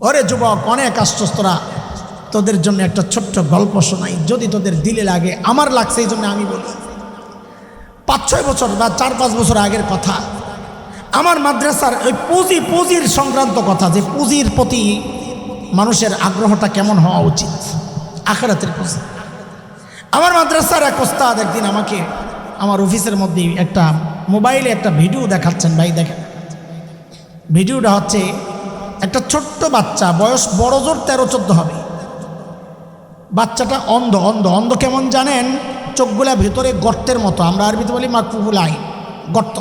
ওরে যুবক, অনেক আশ্বস্তরা। তোদের জন্য একটা ছোট্ট গল্প শোনাই। যদি তোদের দিলে লাগে, আমার লাগছে এই জন্য আমি বলি। পাঁচ, ছয় বছর বা চার, পাঁচ বছর আগের কথা। আমার মাদ্রাসার ওই পুঁজি, পুঁজির সংক্রান্ত কথা, যে পুঁজির প্রতি মানুষের আগ্রহটা কেমন হওয়া উচিত? আখেরাতের পুঁজি আমার মাদ্রাসার এক ওস্তাদ একদিন আমাকে, আমার অফিসের মধ্যে একটা মোবাইলে একটা ভিডিও দেখাচ্ছেন। ভাই, দেখেন। ভিডিওটা হচ্ছে একটা ছোট্ট বাচ্চা, বয়স বড় জোর, তেরো, চোদ্দ হবে। বাচ্চাটা অন্ধ অন্ধ অন্ধ কেমন জানেন? চোখগুলা ভেতরে গর্তের মতো, আমরা আরবিতে বলি মাকফুফুল আইন গর্ত।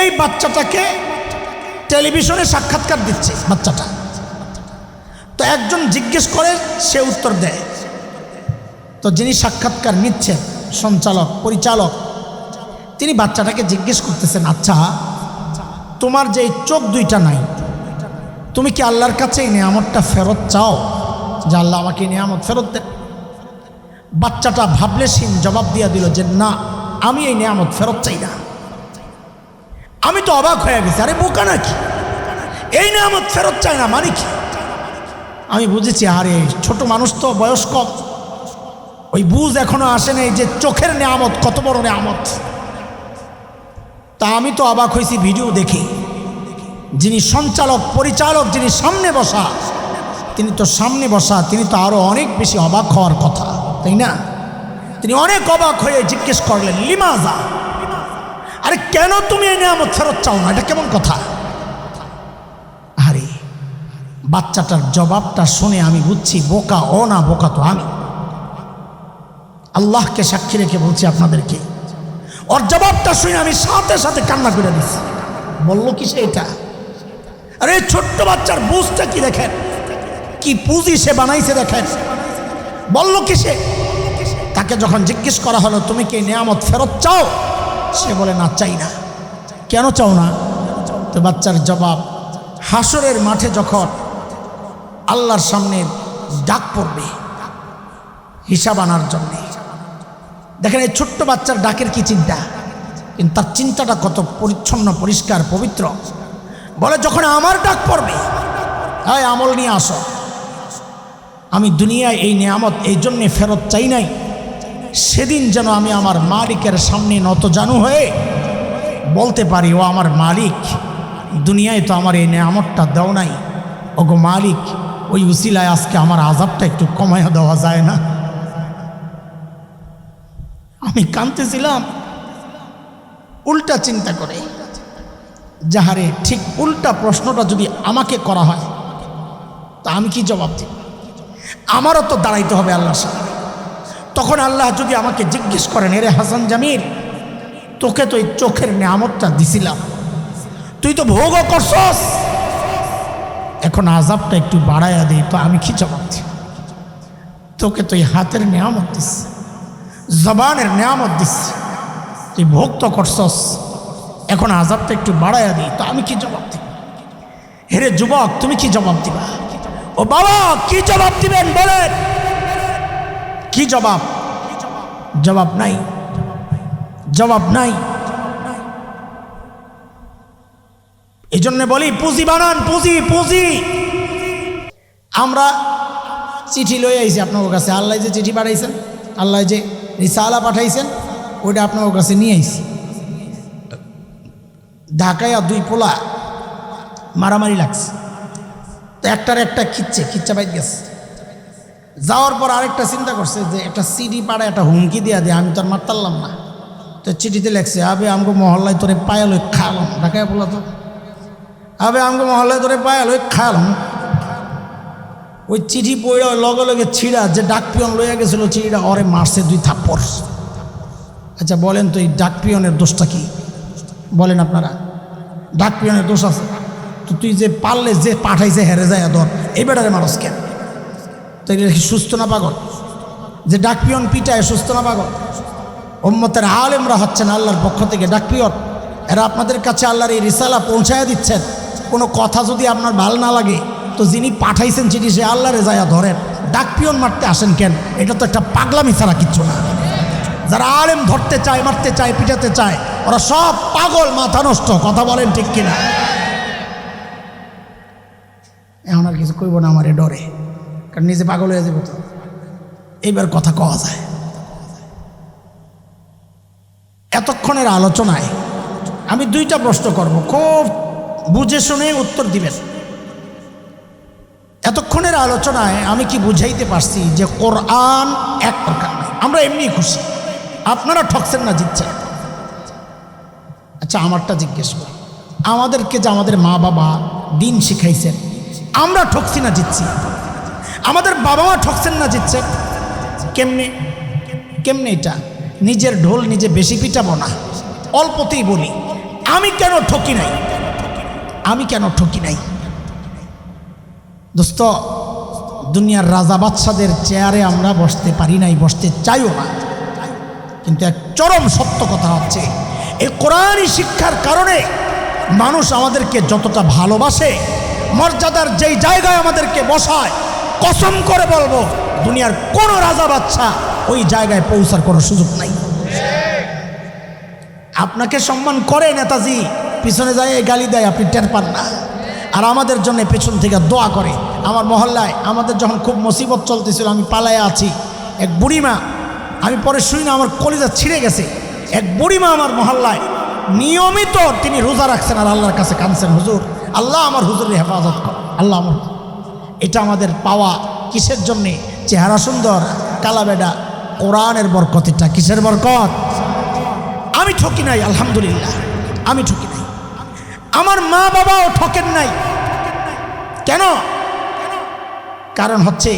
এই বাচ্চাটাকে টেলিভিশনে সাক্ষাৎকার দিচ্ছে বাচ্চাটা। তো একজন জিজ্ঞেস করে, সে উত্তর দেয়। তো যিনি সাক্ষাৎকার নিচ্ছেন, সঞ্চালক, পরিচালক, তিনি বাচ্চাটাকে জিজ্ঞেস করতেছেন আচ্ছা তোমার যে চোখ দুইটা নাই তুমি কি আল্লাহর কাছে এই নিয়ামতটা ফেরত চাও? যে আল্লাহ আমাকে নিয়ামত ফেরত দেন। বাচ্চাটা ভাবলেসীন জবাব দিয়া দিল যে না, আমি এই নিয়ামত ফেরত চাই না। আমি তো অবাক হয়ে গেছি, আরে বোকা নাকি? এই নিয়ামত ফেরত চাই না মানে কি? আমি বুঝেছি, আরে ছোট মানুষ তো বয়স কম ওই বুঝ এখনও আসে নাই যে চোখের নিয়ামত কত বড় নিয়ামত। তা আমি তো অবাক হয়েছি, ভিডিও দেখে। যিনি সঞ্চালক, পরিচালক, যিনি সামনে বসা, তিনি তো সামনে বসা, তিনি তো আরও অনেক বেশি অবাক হওয়ার কথা, তাই না? তিনি অনেক অবাক হয়ে জিজ্ঞেস করলেন, লিমাজা, আরে কেন তুমি এই নিয়ামত ফেরত চাও না? এটা কেমন কথা? আরে, বাচ্চাটার জবাবটা শুনে আমি বুঝছি, বোকা, ও না, বোকা তো আমি। আল্লাহকে সাক্ষী রেখে বলছি আপনাদেরকে, ওর জবাবটা শুনে আমি সাথে সাথে কান্না করে দিচ্ছি। বলল, কিসে এটা? আরে এই ছোট্ট বাচ্চার বুঝটা কি দেখেন? কি পুঁজি সে বানাইছে দেখেন? বলল কি সে তাকে যখন জিজ্ঞেস করা হলো, তুমি কি নিয়ামত ফেরত চাও? সে বলে, না, চাই না। কেন চাও না? তো বাচ্চার জবাব, হাসরের মাঠে যখন আল্লাহর সামনে ডাক পড়বে, হিসাব আনার জন্যে। দেখেন, এই ছোট্ট বাচ্চার ডাকের কি চিন্তা? কিন্তু তার চিন্তাটা কত পরিচ্ছন্ন, পরিষ্কার, পবিত্র। বলে, যখন আমার ডাক পড়বে হ্যাঁ আমল নিয়ে আসো। আমি দুনিয়ায় এই নিয়ামত, এই জন্যে ফেরত চাই নাই। সেদিন যেন আমি আমার মালিকের সামনে নত জানু হয়ে বলতে পারি, ও আমার মালিক, দুনিয়ায় তো আমার এই নিয়ামতটা দেও নাই। ওগো মালিক, ওই উসিলায় আজকে আমার আজাবটা একটু কমাইয়া দেওয়া যায় না? আমি কাঁদতেছিলাম। উল্টা চিন্তা করে যাহারে ঠিক উল্টা প্রশ্নটা যদি আমাকে করা হয়, তা আমি কি জবাব দিব? আমারও তো দাঁড়াইতে হবে আল্লাহ সামনে তখন আল্লাহ যদি আমাকে জিজ্ঞেস করেন, এরে হাসান জামির তোকে তো এই চোখের নিয়ামতটা দিছিলাম। তুই তো ভোগও করছস। এখন আজাবটা একটু বাড়াইয়া দিই তো আমি কি জবাব দিব? তোকে তো এই হাতের নিয়ামত দিস জবানের নিয়ামত দিচ্ছি তুই ভোগ তো করছস। এখন আজাবটা একটু বাড়াইয়া দিই, তো আমি কি জবাব দিব? হেরে যুবক, তুমি কি জবাব দিবা? ও বাবা, কি জবাব দিবেন বলেন? কি জবাব? জবাব নাই। জবাব নাই। এই জন্য বলি, পুঁজি বানান, পুঁজি পুঁজি। আমরা চিঠি লই আইছি আপনার কাছে। আল্লাহ যে চিঠি পাঠাইছেন, আল্লাহ যে রিসালা পাঠাইছেন, ওইটা আপনার কাছে নিয়ে আইছি। ঢাকায় দুই পোলা মারামারি লাগছে। তো একটার একটা খিচ্ছে খিচ্ছা বাইক গেছে। যাওয়ার পর আরেকটা চিন্তা করছে যে একটা সিডি পাড়ায় একটা হুমকি দিয়া দিয়ে, আমি তো আর মারতারলাম না। তো চিঠিতে লেখছে, আবে, আমগো মহল্লায় তোরে পায়াল ওই খাওয়ালাম ঢাকায় বলা তো। আবে, আমগো মহল্লায় তোরে পায়াল ওই খাওয়ালাম ওই চিঠি পড়ে লগে লগে ছিঁড়া, যে ডাক পিয়ন লইয়া গেছিল চিঠিটা, অরে, মারছে দুই থাপ্পড়। আচ্ছা বলেন তো এই ডাক পিয়নের দোষটা কি? বলেন আপনারা। ডাক পিয়নের দোষ আছে। তো তুই যে পারলে যে পাঠাইছে হেরে যায় ধর। এই বেটারে মানুষ কেন? তো এটা কি সুস্থ না পাগল? যে ডাক পিয়ন পিটায় সুস্থ না পাগল? ওম্মতের আলেমরা হচ্ছেন আল্লাহর পক্ষ থেকে ডাক পিয়ন। এরা আপনাদের কাছে আল্লাহর এই রিসালা পৌঁছায় দিচ্ছেন। কোনো কথা যদি আপনার ভালো না লাগে, তো যিনি পাঠাইছেন চিঠি সে আল্লাহরে যায়া ধরেন। ডাক পিয়ন মারতে আসেন কেন? এটা তো একটা পাগলামি ছাড়া কিচ্ছু না। যারা আলেম ধরতে চায়, মারতে চায়, পিটাতে চায় ওরা সব পাগল, মাথা নষ্ট, কথা বলেন ঠিক কিনা। এখন আর কিছু কইব না আমার এ ডরে, কারণ নিজে পাগল হয়ে যাবে তো। এইবার কথা কওয়া যায়। এতক্ষণের আলোচনায় আমি দুইটা প্রশ্ন করব, খুব বুঝে শুনে উত্তর দিবেন। এতক্ষণের আলোচনায় আমি কি বুঝাইতে পারছি যে কোরআন এক প্রকার আমরা এমনি খুশি। আপনারা ঠকছেন না, জিতছেন। আচ্ছা আমারটা জিজ্ঞেস করি। আমাদেরকে যে আমাদের মা বাবা দিন শিখাইছেন, আমরা ঠকছি না জিতছি। আমাদের বাবা মা ঠকছেন না জিতছে। কেমনে? কেমনে এটা? নিজের ঢোল নিজে বেশি পিটাবো না। অল্পতেই বলি, আমি কেন ঠকি নাই? আমি কেন ঠকি নাই? দোস্ত, দুনিয়ার রাজা বাদশাদের চেয়ারে আমরা বসতে পারি নাই, বসতে চাইও না। কিন্তু এক চরম সত্য কথা হচ্ছে এই কোরআনই শিক্ষার কারণে মানুষ আমাদেরকে যতটা ভালোবাসে, মর্যাদার যেই জায়গায় আমাদেরকে বসায়, কসম করে বলব, দুনিয়ার কোনো রাজা বাচ্চা ওই জায়গায় পৌঁছার কোনো সুযোগ নাই। আপনাকে সম্মান করে নেতাজি, পিছনে যায় গালি দেয়, আপনি টের পান না। আর আমাদের জন্য পেছন থেকে দোয়া করে। আমার মহল্লায় আমাদের যখন খুব মুসিবত চলতেছিল, আমি পালায় আছি। এক বুড়িমা, আমি পরে শুনি না, আমার কলিজা ছিঁড়ে গেছে। এক বুড়িমা আমার মহল্লায়, নিয়মিত তিনি রোজা রাখছেন আর আল্লাহর কাছে কাঁদছেন, হুজুর, আল্লাহ আমার হুজুরের হেফাজত কর, আল্লাহ আমার এটা আমাদের পাওয়া কিসের জন্যে? চেহারা সুন্দর কালাবেডা কোরআনের বরকত, এটা কিসের বরকত? আমি ঠকি নাই, আলহামদুলিল্লাহ, আমি ঠকি নাই। আমার মা বাবাও ঠকেন নাই। কেন? কারণ হচ্ছে,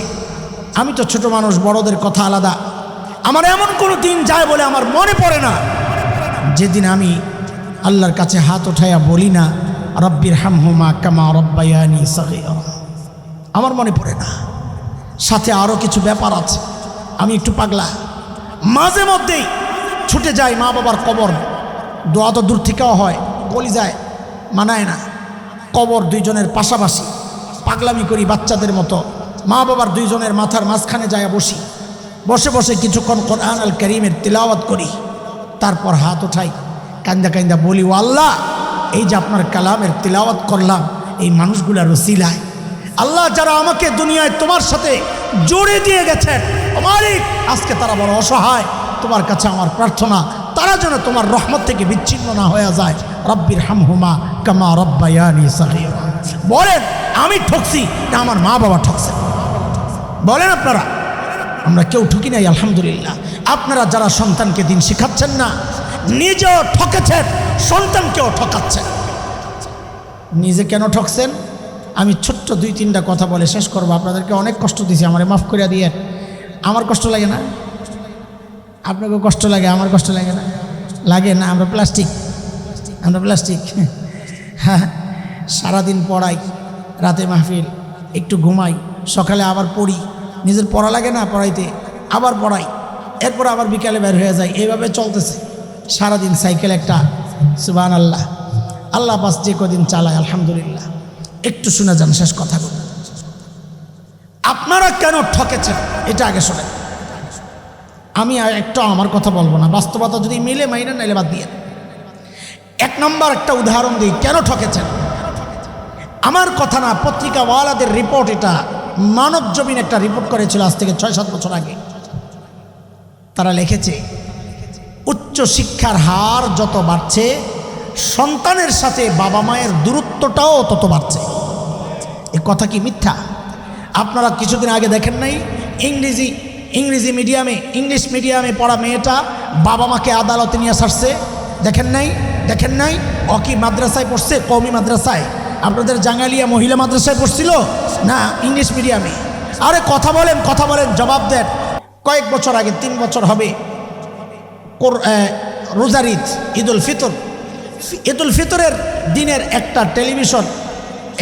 আমি তো ছোট মানুষ, বড়দের কথা আলাদা। আমার এমন কোনো দিন যায় বলে আমার মনে পড়ে না। যেদিন আমি আল্লাহর কাছে হাত উঠাইয়া বলি না, রব্বির হামহুমা কামা রব্বায়ানি আমার মনে পড়ে না। সাথে আরও কিছু ব্যাপার আছে। আমি একটু পাগলা। মাঝে মধ্যেই ছুটে যায় মা বাবার কবর। দোয়া তো দূর থেকেও হয় বলি যায় মানায় না। কবর দুইজনের পাশাপাশি পাগলামি করি বাচ্চাদের মতো। মা বাবার দুইজনের মাথার মাঝখানে যায় বসি। বসে বসে কিছুক্ষণ কোরআন আল করিমের তিলাওয়াত করি, তারপর হাত উঠাই, কান্দা কান্দা বলি, ও আল্লাহ, এই যে আপনার কালামের তিলাওয়াত করলাম, এই মানুষগুলার রসিলায় আল্লাহ যারা আমাকে দুনিয়ায় তোমার সাথে জোরে দিয়ে গেছেন মালিক, আজকে তারা বড় অসহায়, তোমার কাছে আমার প্রার্থনা, তারা যেন তোমার রহমত থেকে বিচ্ছিন্ন না হয়ে যায়। রব্বির হামহুমা কামা রব্বায়ানি সাগীরা। বলেন, আমি ঠকছি না, আমার মা বাবা ঠকছে। বলেন আপনারা আমরা কেউ ঠকি নাই, আলহামদুলিল্লাহ। আপনারা যারা সন্তানকে দিন শেখাচ্ছেন না, নিজেও ঠকেছেন, সন্তানকেও ঠকাচ্ছেন। নিজে কেন ঠকছেন? আমি ছোট্ট দুই তিনটা কথা বলে শেষ করব। আপনাদেরকে অনেক কষ্ট দিয়েছি, আমারে মাফ করে দিয়ে। আমার কষ্ট লাগে না? আপনাকেও কষ্ট লাগে, আমার কষ্ট লাগে না? লাগে না, আমরা প্লাস্টিক। আমরা প্লাস্টিক। হ্যাঁ সারাদিন পড়াই, রাতে মাহফিল, একটু ঘুমাই, সকালে আবার পড়ি। নিজের পড়া লাগে না পড়াইতে, আবার পড়াই। এরপর আবার বিকালে বের হয়ে যায়। এইভাবে চলতেছে। সারাদিন সাইকেল একটা সুবান আল্লাহ আল্লাহ বাস যে কদিন চালায়, আলহামদুলিল্লাহ। একটু শুনে যান, শেষ কথাগুলো আপনারা কেন ঠকেছেন? এটা আগে শোনেন। আমি একটু আমার কথা বলব না। বাস্তবতা যদি মিলে মাইনে নাইলে বাদ দিয়ে এক নম্বর একটা উদাহরণ দিই। কেন ঠকেছেন? আমার কথা না, পত্রিকাওয়ালাদের রিপোর্ট এটা মানব জমিন একটা রিপোর্ট করেছিল আজ থেকে ছয়, সাত বছর আগে। তারা লিখেছে, উচ্চ শিক্ষার হার যত বাড়ছে, সন্তানের সাথে বাবা মায়ের দূরত্বটাও তত বাড়ছে। এ কথা কি মিথ্যা? আপনারা কিছুদিন আগে দেখেন নাই, ইংরেজি ইংরেজি মিডিয়ামে, ইংলিশ মিডিয়ামে পড়া মেয়েটা বাবা মাকে আদালতে নিয়ে সারছে দেখেন নাই দেখেন নাই অকি মাদ্রাসায় পড়ছে? কৌমি মাদ্রাসায়। আপনাদের জাঙ্গালিয়া মহিলা মাদ্রাসায় পড়ছিল? না ইংলিশ মিডিয়ামে আরে কথা বলেন কথা বলেন, জবাব দেন। কয়েক বছর আগে, তিন বছর হবে। রোজার ঈদ, ঈদুল ফিতর। ঈদুল ফিতরের দিনের একটা টেলিভিশন,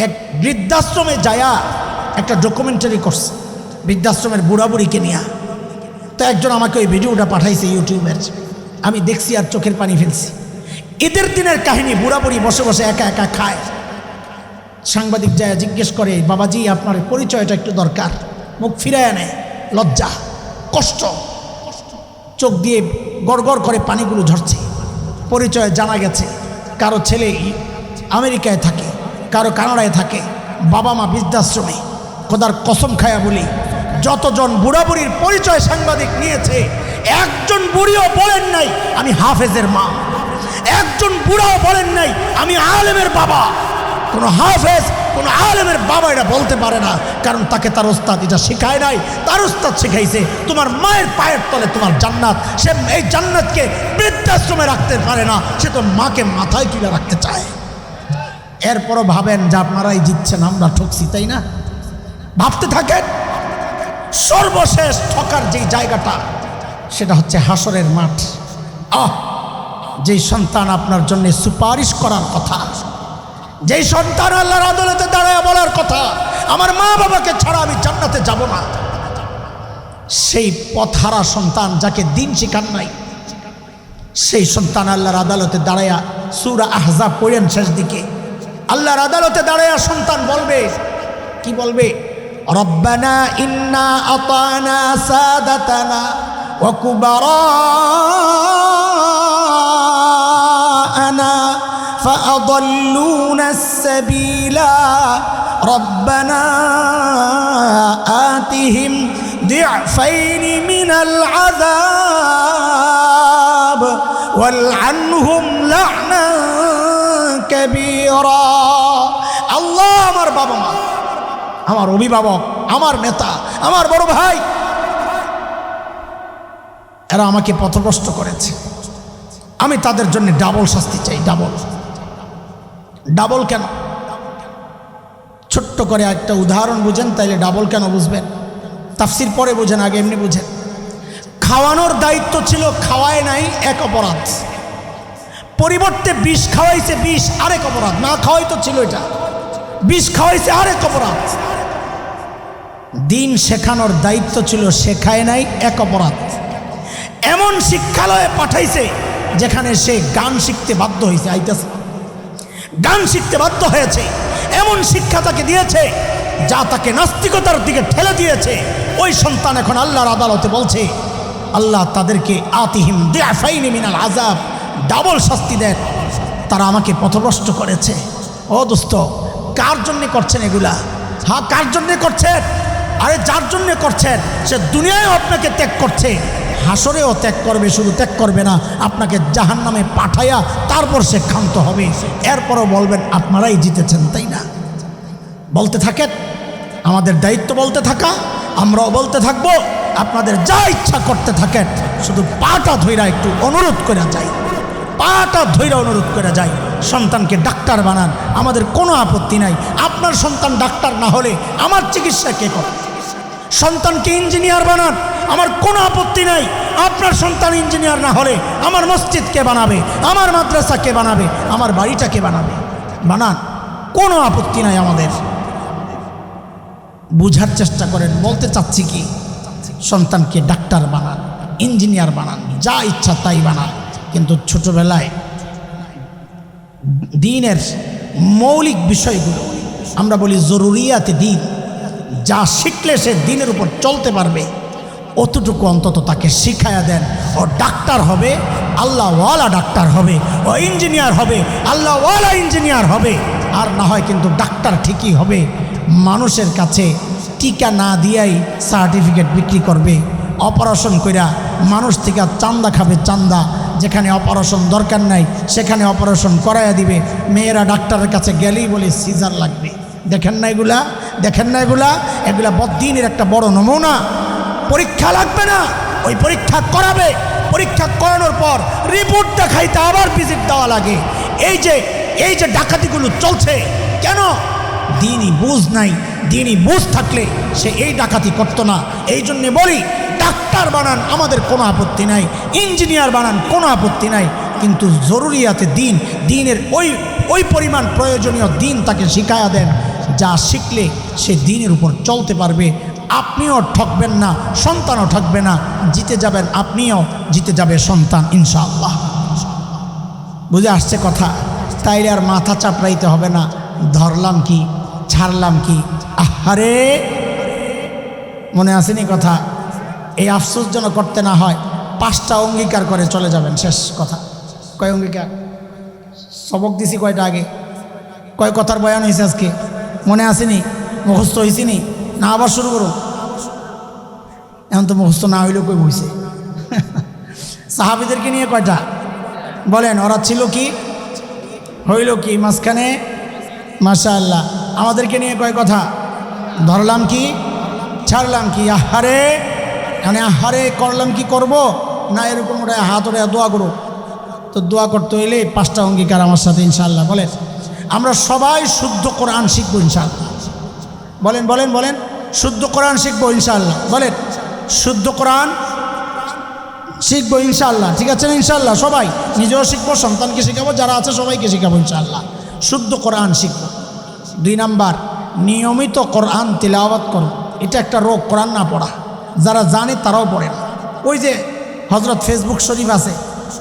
এক বৃদ্ধাশ্রমে যায়া একটা ডকুমেন্টারি করছে। বৃদ্ধাশ্রমের বুড়া বুড়িকে নিয়ে। তো একজন আমাকে ওই ভিডিওটা পাঠাইছে ইউটিউবের। আমি দেখছি আর চোখের পানি ফেলছি। ঈদের দিনের কাহিনী বুড়া বুড়ি বসে বসে একা একা খায়। সাংবাদিক যায় জিজ্ঞেস করে, বাবাজি, আপনার পরিচয়টা একটু দরকার। মুখ ফিরায় নেয় লজ্জা, কষ্ট, চোখ দিয়ে গড়গড় করে পানিগুলো ঝরছে। পরিচয় জানা গেছে, কারও ছেলে আমেরিকায় থাকে, কারও কানাডায় থাকে, বাবা মা বৃদ্ধাশ্রমে। খোদার কসম খায়া বলি, যতজন বুড়া বুড়ির পরিচয় সাংবাদিক নিয়েছে, একজন বুড়িও বলেন নাই, আমি হাফেজের মা। একজন বুড়াও বলেন নাই, আমি আলেমের বাবা। কোনো হাফেজ, কোনো আলেমের বাবা এটা বলতে পারে না, কারণ তাকে তার ওস্তাদ এটা শেখায় নাই। তার ওস্তাদ শিখাইছে, তোমার মায়ের পায়ের তলে তোমার জান্নাত। সে এই জান্নাতকে বৃদ্ধাশ্রমে রাখতে পারে না, সে তো মাকে মাথায় তুলে রাখতে চায়। এরপরও ভাবেন যে আপনারাই জিতছেন, আমরা ঠকছি, তাই না? ভাবতে থাকেন, সর্বশেষ ঠকার যেই জায়গাটা, সেটা হচ্ছে হাসরের মাঠ। আহ, যেই সন্তান আপনার জন্য সুপারিশ করার কথা। যেই সন্তান আল্লাহর আদালতে দাঁড়ায় বলার কথা, আমার মা বাবাকে ছাড়া আমি জান্নাতে যাব না। সেই পথারা সন্তান যাকে দিন শিকার নাই, সেই সন্তান আল্লাহর আদালতে দাঁড়ায়া সুরা আহজা পড়েন শেষ দিকে। আল্লাহর আদালতে দাঁড়ায়া সন্তান বলবে, কি বলবে? রব্বানা ইন্না আতানা সাদাতানা ওয়া فأضلونا السبيلا ربنا آتهم ضعفين من العذاب والعنهم لعنا كبيرا আল্লাহ আমার বাবা মা আমার অভিভাবক আমার নেতা আমার বড় ভাই এরা আমাকে পথভ্রষ্ট করেছে আমি তাদের জন্য ডাবল শাস্তি চাই ডাবল ডাবল কেন ছোট্ট করে একটা উদাহরণ বুঝেন, তাইলে ডাবল কেন বুঝবেন? তাফসির পরে বুঝেন, আগে এমনি বুঝেন। খাওয়ানোর দায়িত্ব ছিল খাওয়ায় নাই এক অপরাধ। পরিবর্তে বিষ খাওয়াইছে বিষ আরেক অপরাধ। না খাওয়াই তো ছিল এটা। বিষ খাওয়াইছে আরেক অপরাধ। দিন শেখানোর দায়িত্ব ছিল শেখায় নাই এক অপরাধ। এমন শিক্ষালয়ে পাঠাইছে যেখানে সে গান শিখতে বাধ্য হয়েছে আইতেছে। গান শিখতে বাধ্য হয়েছে। এমন শিক্ষা তাকে দিয়েছে, যা তাকে নাস্তিকতার দিকে ঠেলে দিয়েছে। ওই সন্তান এখন আল্লাহর আদালতে বলছে, আল্লাহ তাদেরকে আতিহিম দেয়াফাইনি মিনাল আজাব ডাবল শাস্তি দেন। তারা আমাকে পথভ্রষ্ট করেছে। ও দোস্ত, কার জন্যে করছেন এগুলা? হ্যাঁ কার জন্যে করছেন? আরে যার জন্যে করছেন? সে দুনিয়ায় আপনাকে ত্যাগ করছে। হাসরেও ত্যাগ করবে, শুধু ত্যাগ করবে না, আপনাকে জাহান নামে পাঠাইয়া তারপর সে ক্ষান্ত হবে। এরপরও বলবেন, আপনারাই জিতেছেন, তাই না? বলতে থাকেন, আমাদের দায়িত্ব বলতে থাকা, আমরাও বলতে থাকব, আপনাদের যা ইচ্ছা করতে থাকেন, শুধু পাটা ধৈরা একটু অনুরোধ করে যাই। পাটা ধৈরা অনুরোধ করে যাই। সন্তানকে ডাক্তার বানান, আমাদের কোনো আপত্তি নাই। আপনার সন্তান ডাক্তার না হলে আমার চিকিৎসা কে করে? সন্তানকে ইঞ্জিনিয়ার বানান আমার কোনো আপত্তি নাই। আপনার সন্তান ইঞ্জিনিয়ার না হলে আমার মসজিদ কে বানাবে? আমার মাদ্রাসা কে বানাবে? আমার বাড়িটা কে বানাবে? বানান। কোনো আপত্তি নাই আমাদের। বুঝার চেষ্টা করেন, বলতে চাচ্ছি কি? সন্তানকে ডাক্তার বানান, ইঞ্জিনিয়ার বানান, যা ইচ্ছা তাই বানান। কিন্তু ছোটবেলায় দিনের মৌলিক বিষয়গুলো, আমরা বলি জরুরিয়াতে দিন, যা শিখলে সে দিনের উপর চলতে পারবে। অতটুকু অন্তত তাকে শিখায়া দেন। ও ডাক্তার হবে, আল্লাহওয়ালা ডাক্তার হবে, ও ইঞ্জিনিয়ার হবে, আল্লাহওয়ালা ইঞ্জিনিয়ার হবে। আর না হয় কিন্তু ডাক্তার ঠিকই হবে। মানুষের কাছে টিকা না দিয়াই সার্টিফিকেট বিক্রি করবে, অপারেশন কইরা মানুষ থেকে চান্দা খাবে চান্দা। যেখানে অপারেশন দরকার নাই, সেখানে অপারেশন করাইয়া দিবে। মেয়েরা ডাক্তারের কাছে গেলেই বলে, সিজার লাগবে। দেখেন না এগুলা? দেখেন না এগুলা? এগুলা বদিনের একটা বড় নমুনা। পরীক্ষা লাগবে না। ওই পরীক্ষা করাবে। পরীক্ষা করানোর পর রিপোর্ট দেখাইতে আবার ভিজিট দেওয়া লাগে। এই যে এই যে ডাকাতিগুলো চলছে, কেন? দিনই বুঝ নাই, দিনই বুঝ থাকলে সে এই ডাকাতি করতো না। এই জন্যে বলি, ডাক্তার বানান আমাদের কোনো আপত্তি নাই, ইঞ্জিনিয়ার বানান কোনো আপত্তি নাই, কিন্তু জরুরিয়াতে দিন, দিনের ওই ওই পরিমাণ প্রয়োজনীয় দিন তাকে শিখায়া দেন, যা শিখলে সে দিনের উপর চলতে পারবে। আপনিও ঠকবেন না, সন্তানও ঠকবে না, জিতে যাবেন আপনিও জিতে যাবে সন্তান, ইনশাআল্লাহ। বুঝে আসছে কথা? তাইলে আর মাথা চাপড়াইতে হবে না। ধরলাম কি, ছাড়লাম কি? আহারে! মনে আসেনি কথা? এই আফসোস যেন করতে না হয়, পাঁচটা অঙ্গীকার করে চলে যাবেন, শেষ কথা। কয় অঙ্গীকার? সবক দিছি কয়টা আগে? কয় কথার বয়ান হয়েছে আজকে? মনে আসেনি মুখস্থ হয়েছিনি না, আবার শুরু করুন এখন তো মুখস্থ না হইলেও কই বইছে? সাহাবিদেরকে নিয়ে কয়টা? বলেন, ওরা ছিল কি? হইল কি? মাঝখানে? মাশা আল্লাহ আমাদেরকে নিয়ে কয় কথা? ধরলাম কি? ছাড়লাম কি? আহারে! মানে আহারে করলাম কি করব? না, এরকম ওটা হাত ওটা দোয়া করো তো দোয়া করতে হইলে পাঁচটা অঙ্গীকার আমার সাথে ইনশাল্লাহ বলেন, আমরা সবাই শুদ্ধ কোরআন শিখব, ইনশাআল্লাহ। বলেন বলেন বলেন। শুদ্ধ কোরআন শিখব ইনশাল্লাহ বলেন, শুদ্ধ কোরআন শিখব ইনশাল্লাহ ঠিক আছে না ইনশাআল্লাহ? সবাই, নিজেও শিখব, সন্তানকে শেখাবো, যারা আছে সবাইকে শেখাবো ইনশাল্লাহ শুদ্ধ কোরআন শিখব। দুই নাম্বার, নিয়মিত কোরআন তিলাওয়াত করো। এটা একটা রোগ, কোরআন না পড়া। যারা জানে তারাও পড়ে না। ওই যে হজরত ফেসবুক শরীফ আছে,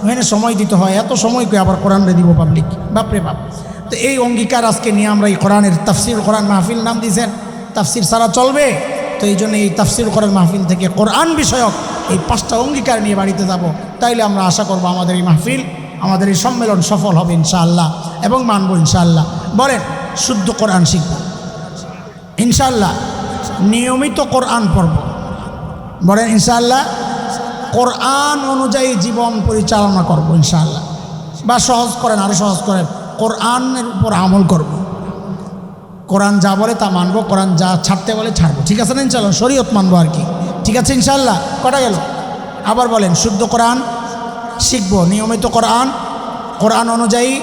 ওখানে সময় দিতে হয়। এত সময় করে আবার কোরআনরে দিব পাবলিক বাপরে বাপ। তো এই অঙ্গীকার আজকে নিয়ে আমরা এই কোরআনের তাফসির, কোরআন মাহফিল নাম দিয়েছেন। তাফসির সারা চলবে। তো এই জন্য এই তাফসির কোরআন মাহফিল থেকে কোরআন বিষয়ক এই পাঁচটা অঙ্গীকার নিয়ে বাড়িতে যাব। তাইলে আমরা আশা করব আমাদের এই মাহফিল, আমাদের এই সম্মেলন সফল হবে ইনশাআল্লাহ এবং মানব ইনশাআল্লাহ। বলেন, শুদ্ধ কোরআন শিখব। ইনশাআল্লাহ নিয়মিত কোরআন পড়ব। বলেন, ইনশাআল্লাহ কোরআন অনুযায়ী জীবন পরিচালনা করব ইনশাআল্লাহ। বা সহজ করেন আরও সহজ করেন, কোরআনের উপর আমল করব। কোরআন যা বলে তা মানবো, কোরআন যা ছাড়তে বলে ছাড়বো। ঠিক আছে না ইনশাল্লাহ শরীয়ত মানবো আর কি। ঠিক আছে ইনশাল্লাহ কটা গেল? আবার বলেন, শুদ্ধ কোরআন, শিখব, নিয়মিত কোরআন কোরআন অনুযায়ী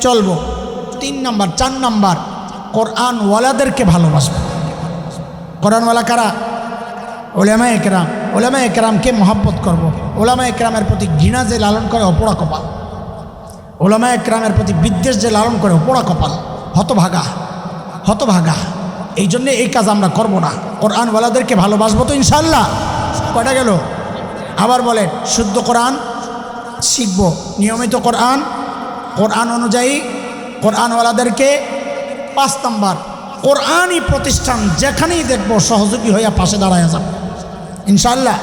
চলবো। তিন নাম্বার, চার নাম্বার কোরআনওয়ালাদেরকে ভালোবাসবো। কোরআনওয়ালা কারা? ওলামা একরাম। ওলামা একরামকে মহাব্বত করব। ওলামা একরামের প্রতি ঘৃণা যে লালন করে, অপরা কপাল। ওলামা একরামের প্রতি বিদ্বেষ যে লালন করে, অপরা কপাল। হতভাগা। হতভাগা। এই জন্যে এই কাজ আমরা করব না। কোরআনওয়ালাদেরকে ভালোবাসবো তো ইনশাল্লাহ কটা গেল? আবার বলেন, শুদ্ধ কোরআন শিখব। নিয়মিত কোরআন কোরআন অনুযায়ী কোরআনওয়ালাদেরকে পাঁচ নাম্বার, কোরআনই প্রতিষ্ঠান যেখানেই দেখব সহযোগী হইয়া পাশে দাঁড়ায় যাব। ইনশাল্লাহ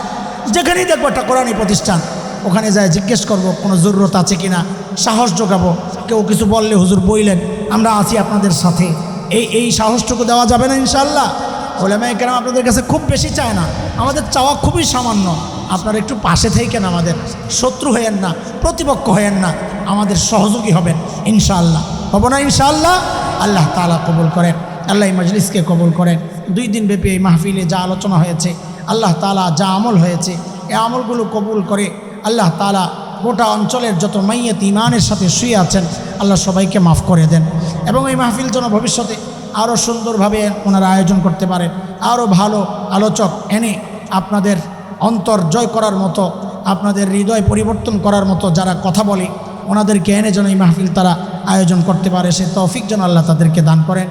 যেখানেই দেখব একটা কোরআনই প্রতিষ্ঠান, ওখানে যায় জিজ্ঞেস করব, কোনো জরুরত আছে কিনা, সাহস যোগাবো, কেউ কিছু বললে হুজুর বইলেন, আমরা আছি আপনাদের সাথে। এই এই সাহসটুকু দেওয়া যাবে না ইনশাল্লাহ ওলেমাই কেন আপনাদের কাছে খুব বেশি চায় না। আমাদের চাওয়া খুবই সামান্য। আপনারা একটু পাশে থেকেন আমাদের। শত্রু হয়েন না, প্রতিপক্ষ হয়েন না। আমাদের সহযোগী হবেন ইনশাআল্লাহ। হব না ইনশাআল্লাহ? আল্লাহ তালা কবুল করেন। আল্লাহ মজলিসকে কবুল করেন। দুই দিন ব্যাপী এই মাহফিলে যা আলোচনা হয়েছে, আল্লাহ তালা যা আমল হয়েছে এ আমলগুলো কবুল করে আল্লাহ তালা গোটা অঞ্চলের যত মাইয়াত ইমানের সাথে শুয়ে আছেন, আল্লাহ সবাইকে মাফ করে দেন। এবং এই মাহফিল যেন ভবিষ্যতে আরও সুন্দরভাবে ওনারা আয়োজন করতে পারেন আরও ভালো আলোচক এনে আপনাদের অন্তর জয় করার মতো, আপনাদের হৃদয় পরিবর্তন করার মতো যারা কথা বলে, ওনাদেরকে এনে যেন এই মাহফিল তারা আয়োজন করতে পারে, সে তৌফিক যেন আল্লাহ তাদেরকে দান করেন।